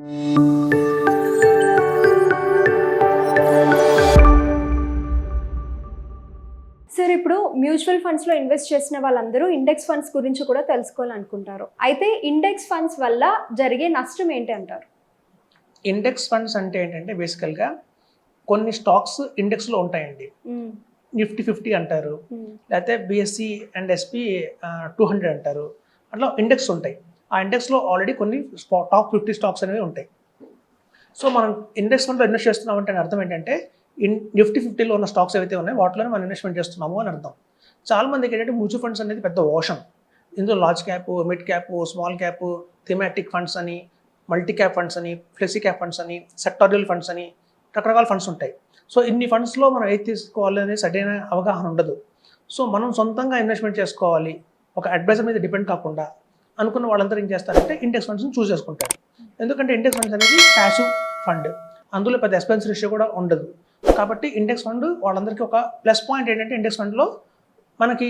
Sir ఇప్పుడు mutual ఫండ్స్లో invest చేసిన వాళ్ళందరూ ఇండెక్స్ ఫండ్స్ గురించి కూడా తెలుసుకోవాలనుకుంటారు. అయితే ఇండెక్స్ ఫండ్స్ వల్ల జరిగే నష్టం ఏంటి అంటారు? ఇండెక్స్ ఫండ్స్ అంటే ఏంటంటే బేసికల్గా కొన్ని స్టాక్స్ ఇండెక్స్లో ఉంటాయండి. నిఫ్టీ ఫిఫ్టీ అంటారు. లేకపోతే BSC and SP two hundred అంటారు. అట్లా ఇండెక్స్ ఉంటాయి. ఆ ఇండెక్స్లో ఆల్రెడీ కొన్ని స్పా- టాప్ ఫిఫ్టీ స్టాక్స్ అనేవి ఉంటాయి. సో మనం ఇండెక్స్ ఫండ్లో ఇన్వెస్ట్ చేస్తున్నాం అంటే అర్థం ఏంటంటే ఇన్ నిఫ్టీ ఫిఫ్టీలో ఉన్న స్టాక్స్ ఏవైతే ఉన్నాయో వాటిలోనే మనం ఇన్వెస్ట్మెంట్ చేస్తున్నాము అని అర్థం. చాలా మందికి ఏంటంటే మ్యూచువల్ ఫండ్స్ అనేది పెద్ద ఓషన్ ఇందులో large cap mid cap small cap thematic funds అని మల్టీ క్యాప్ ఫండ్స్ అని ఫ్లెక్సీ క్యాప్ ఫండ్స్ అని సెక్టారియల్ ఫండ్స్ అని రకరకాల ఫండ్స్ ఉంటాయి. సో ఇన్ని ఫండ్స్లో మనం ఏది తీసుకోవాలి అనేది సరైన అవగాహన ఉండదు. సో మనం సొంతంగా ఇన్వెస్ట్మెంట్ చేసుకోవాలి. ఒక అడ్వైజర్ మీద డిపెండ్ కాకుండా అనుకున్న వాళ్ళందరూ ఏం చేస్తారంటే ఇండెక్స్ ఫండ్స్ని చూస్ చేసుకుంటారు. ఎందుకంటే ఇండెక్స్ ఫండ్స్ అనేది ప్యాసివ్ ఫండ్ అందులో పెద్ద ఎక్స్పెన్స్ రేషియో కూడా ఉండదు. కాబట్టి ఇండెక్స్ ఫండ్ వాళ్ళందరికీ ఒక ప్లస్ పాయింట్ ఏంటంటే ఇండెక్స్ ఫండ్లో మనకి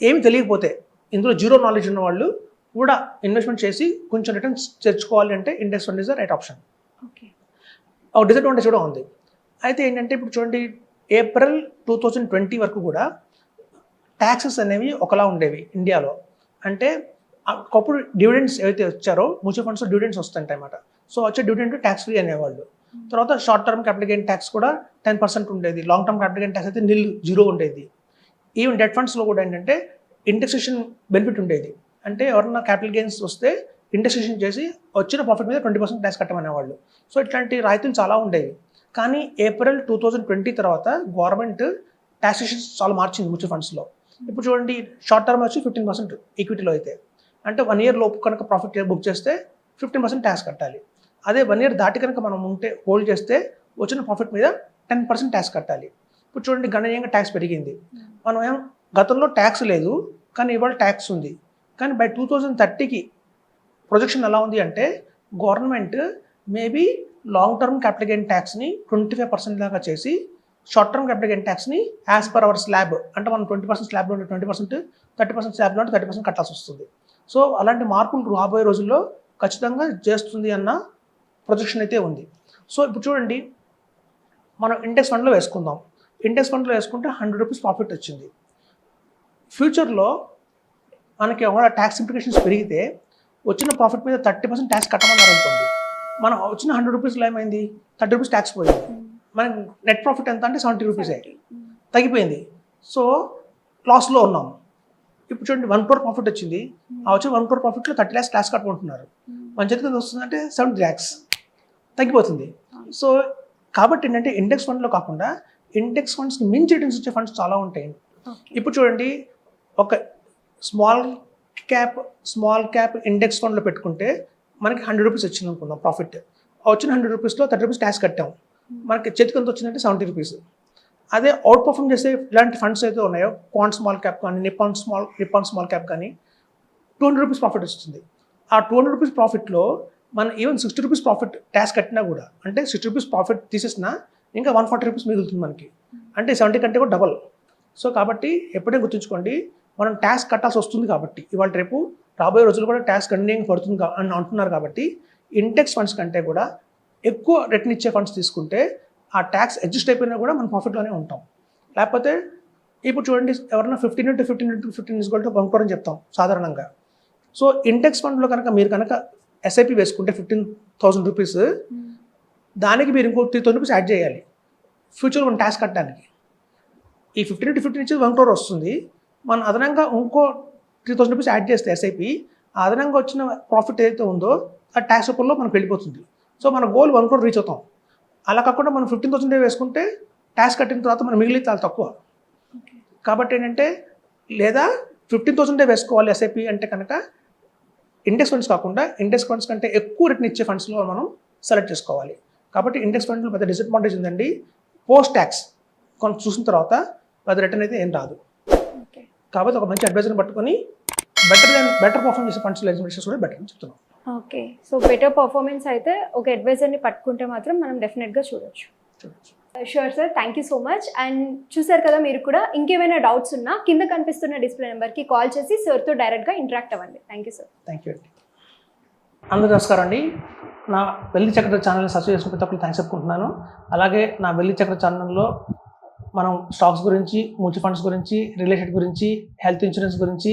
ఏమి తెలియకపోతే ఇందులో జీరో నాలెడ్జ్ ఉన్న వాళ్ళు కూడా ఇన్వెస్ట్మెంట్ చేసి కొంచెం రిటర్న్స్ తెచ్చుకోవాలి అంటే index fund is the right option okay ఒక డిసడ్వాంటేజ్ కూడా ఉంది. అయితే ఏంటంటే ఇప్పుడు చూడండి ఏప్రిల్ టూ థౌజండ్ ట్వంటీ వరకు కూడా ట్యాక్సెస్ అనేవి ఒకలా ఉండేవి ఇండియాలో. అంటే ఒకప్పుడు డివిడెండ్స్ ఏవైతే వచ్చారో మ్యూచువల్ ఫండ్స్ డివిడెండ్స్ వస్తుంటాయి అన్నమాట సో వచ్చే డివిడెండ్ ట్యాక్స్ ఫ్రీ అనేవాళ్ళు. తర్వాత short term capital gain tax కూడా టెన్ పర్సెంట్ ఉండేది. Long term capital gain tax అయితే నిల్ జీరో ఉండేది. ఈవెన్ డెట్ ఫండ్స్లో కూడా ఏంటంటే ఇండెక్సేషన్ బెనిఫిట్ ఉండేది. అంటే ఎవరన్నా క్యాపిటల్ గెయిన్స్ వస్తే ఇండెక్సేషన్ చేసి వచ్చిన ప్రాఫిట్ మీద ట్వంటీ పర్సెంట్ ట్యాక్స్ కట్టమనేవాళ్ళు. సో ఇట్లాంటి రాయితీలు చాలా ఉండేవి. కానీ ఏప్రిల్ టూ థౌజండ్ ట్వంటీ తర్వాత గవర్నమెంట్ ట్యాక్సేషన్ చాలా మార్చింది మ్యూచువల్ ఫండ్స్లో. ఇప్పుడు చూడండి షార్ట్ టర్మ్ వచ్చి ఫిఫ్టీన్ పర్సెంట్ ఈక్విటీలో అయితే. అంటే వన్ ఇయర్ లోపు కనుక ప్రాఫిట్ బుక్ చేస్తే ఫిఫ్టీన్ పర్సెంట్ ట్యాక్స్ కట్టాలి. అదే వన్ ఇయర్ దాటి కనుక మనం ఉంటే హోల్డ్ చేస్తే వచ్చిన ప్రాఫిట్ మీద టెన్ పర్సెంట్ ట్యాక్స్ కట్టాలి. ఇప్పుడు చూడండి గణనీయంగా ట్యాక్స్ పెరిగింది. మనం ఏం గతంలో ట్యాక్స్ లేదు కానీ ఇవాళ ట్యాక్స్ ఉంది. కానీ బై టూ థౌజండ్ థర్టీకి ప్రొజెక్షన్ ఎలా ఉంది అంటే government maybe long term capital gain ట్యాక్స్ని twenty five percent దాకా చేసి షార్ట్ టర్మ్ క్యాపిటల్ గెయిన్ ట్యాక్స్ని యాజ్ పర్ అవర్ స్లాబ్ అంటే మనం ట్వంటీ పర్సెంట్ స్లాబ్లో ఉంటే ట్వంటీ పర్సెంట్ థర్టీ పర్సెంట్ స్లాబ్లో ఉంటే థర్టీ పర్సెంట్ కట్టాల్సి వస్తుంది. సో అలాంటి మార్పులు రాబోయే రోజుల్లో ఖచ్చితంగా చేస్తుంది అన్న ప్రొజెక్షన్ అయితే ఉంది. సో ఇప్పుడు చూడండి మనం ఇండెక్స్ ఫండ్లో వేసుకుందాం. ఇండెక్స్ ఫండ్లో వేసుకుంటే హండ్రెడ్ రూపీస్ ప్రాఫిట్ వచ్చింది. ఫ్యూచర్లో మనకి ఏమైనా ట్యాక్స్ ఇంప్లికేషన్స్ పెరిగితే వచ్చిన ప్రాఫిట్ మీద థర్టీ పర్సెంట్ ట్యాక్స్ కట్టమన్నారు అనుకోండి మనం వచ్చిన హండ్రెడ్ రూపీస్లో ఏమైంది? థర్టీ రూపీస్ ట్యాక్స్ పోయింది. మనకి నెట్ ప్రాఫిట్ ఎంత అంటే సెవెంటీ రూపీసే తగ్గిపోయింది. సో లాస్లో ఉన్నాం. ఇప్పుడు చూడండి వన్ క్రోర్ ప్రాఫిట్ వచ్చింది. ఆ వచ్చిన వన్ క్రోర్ ప్రాఫిట్లో థర్టీ ల్యాక్స్ ట్యాక్స్ కట్టుకుంటున్నారు. మన చేతికి ఎంత వస్తుందంటే సెవెంటీ ల్యాక్స్ తగ్గిపోతుంది. సో కాబట్టి ఏంటంటే ఇండెక్స్ ఫండ్లో కాకుండా ఇండెక్స్ ఫండ్స్కి మించి రిటర్న్స్ వచ్చే ఫండ్స్ చాలా ఉంటాయి. ఇప్పుడు చూడండి ఒక small cap small cap index ఫండ్లో పెట్టుకుంటే మనకి హండ్రెడ్ రూపీస్ వచ్చింది అనుకుందాం ప్రాఫిట్ వచ్చిన హండ్రెడ్ రూపీస్లో థర్టీ రూపీస్ ట్యాక్స్ కట్టాం. మనకి చేతికి ఎంత వచ్చిందంటే సెవెంటీ రూపీస్ అదే అవుట్ పర్ఫామ్ చేసే ఇలాంటి ఫండ్స్ అయితే ఉన్నాయో క్వాంట్ స్మాల్ క్యాప్ కానీ Nippon small Nippon small cap కానీ టూ హండ్రెడ్ రూపీస్ ప్రాఫిట్ వస్తుంది. ఆ టూ హండ్రెడ్ రూపీస్ ప్రాఫిట్లో మనం even sixty rupees profit tax కట్టినా కూడా అంటే సిక్స్టీ రూపీస్ ప్రాఫిట్ తీసేసినా ఇంకా వన్ ఫార్టీ రూపీస్ మిగులుతుంది మనకి. అంటే సెవెంటీ కంటే కూడా డబల్ సో కాబట్టి ఎప్పుడైనా గుర్తుంచుకోండి మనం ట్యాక్స్ కట్టాల్సి వస్తుంది కాబట్టి ఇవాళ రేపు రాబోయే రోజులు కూడా ట్యాక్స్ గణనీయంగా పడుతుంది అని అంటున్నారు కాబట్టి ఇంటెక్స్ ఫండ్స్ కంటే కూడా ఎక్కువ రిటర్న్ ఇచ్చే ఫండ్స్ తీసుకుంటే ఆ ట్యాక్స్ అడ్జస్ట్ అయిపోయినా కూడా మనం ప్రాఫిట్లోనే ఉంటాం. లేకపోతే ఇప్పుడు చూడండి ఎవరైనా fifteen into fifteen into fifteen is equal to అని చెప్తాం సాధారణంగా. సో ఇంటెక్స్ ఫండ్లో కనుక మీరు కనుక ఎస్ఐపి వేసుకుంటే ఫిఫ్టీన్ థౌసండ్ రూపీస్ దానికి మీరు ఇంకో త్రీ థౌసండ్ రూపీస్ యాడ్ చేయాలి. ఫ్యూచర్ మనం ట్యాక్స్ కట్టడానికి. ఈ ఫిఫ్టీన్ టు ఫిఫ్టీన్ ఇచ్చేది వన్ క్రోర్ వస్తుంది. మనం అదనంగా ఇంకో త్రీ థౌసండ్ రూపీస్ యాడ్ చేస్తే ఎస్ఐపి ఆ అదనంగా వచ్చిన ప్రాఫిట్ ఏదైతే ఉందో ఆ ట్యాక్స్ రూపంలో మనకు వెళ్ళిపోతుంది. సో మన గోల్ వన్ క్రోర్ రీచ్ అవుతాం. అలా కాకుండా మనం ఫిఫ్టీన్ థౌసండ్ వేసుకుంటే ట్యాక్స్ కట్టిన తర్వాత మనం మిగిలితే చాలా తక్కువ. కాబట్టి ఏంటంటే లేదా ఫిఫ్టీన్ థౌసండే వేసుకోవాలి ఎస్ఐపి అంటే కనుక ఇండెక్స్ ఫండ్స్ కాకుండా ఇండెక్స్ ఫండ్స్ కంటే ఎక్కువ రిటర్న్ ఇచ్చే ఫండ్స్లో మనం సెలెక్ట్ చేసుకోవాలి. కాబట్టి ఇండెక్స్ ఫండ్లో పెద్ద డిసడ్వాంటేజ్ ఉందండి. పోస్ట్ ట్యాక్స్ కొంత చూసిన తర్వాత పెద్ద రిటర్న్ అయితే ఏం రాదు. కాబట్టి ఒక మంచి అడ్వైజర్ని పట్టుకొని బెటర్ దాన్ బెటర్ పర్ఫార్మ్ చేసే ఫండ్స్లో ఇన్వెస్ట్ కూడా బెటర్ అని చెప్తున్నాం. ఓకే సో బెటర్ పర్ఫార్మెన్స్ అయితే ఒక అడ్వైజర్ని పట్టుకుంటే మాత్రం మనం డెఫినెట్గా చూడొచ్చు. చూడొచ్చు. Sure sir thank you so much and చూసారు కదా మీరు కూడా ఇంకేమైనా డౌట్స్ ఉన్నా కింద కనిపిస్తున్న డిస్ప్లే నెంబర్కి కాల్ చేసి సార్తో డైరెక్ట్గా ఇంటరాక్ట్ అవ్వండి. Thank you sir thank you అండి అందరూ నమస్కారం అండి. నా వెల్లి చక్ర ఛానల్ని సబ్స్క్రైబ్ చేసుకున్న ప్రతి ఒక్కరు థ్యాంక్స్ చెప్పుకుంటున్నాను. అలాగే నా వెల్లి చక్ర ఛానల్లో మనం స్టాక్స్ గురించి మ్యూచువల్ ఫండ్స్ గురించి రియల్ ఎస్టేట్ గురించి హెల్త్ ఇన్సూరెన్స్ గురించి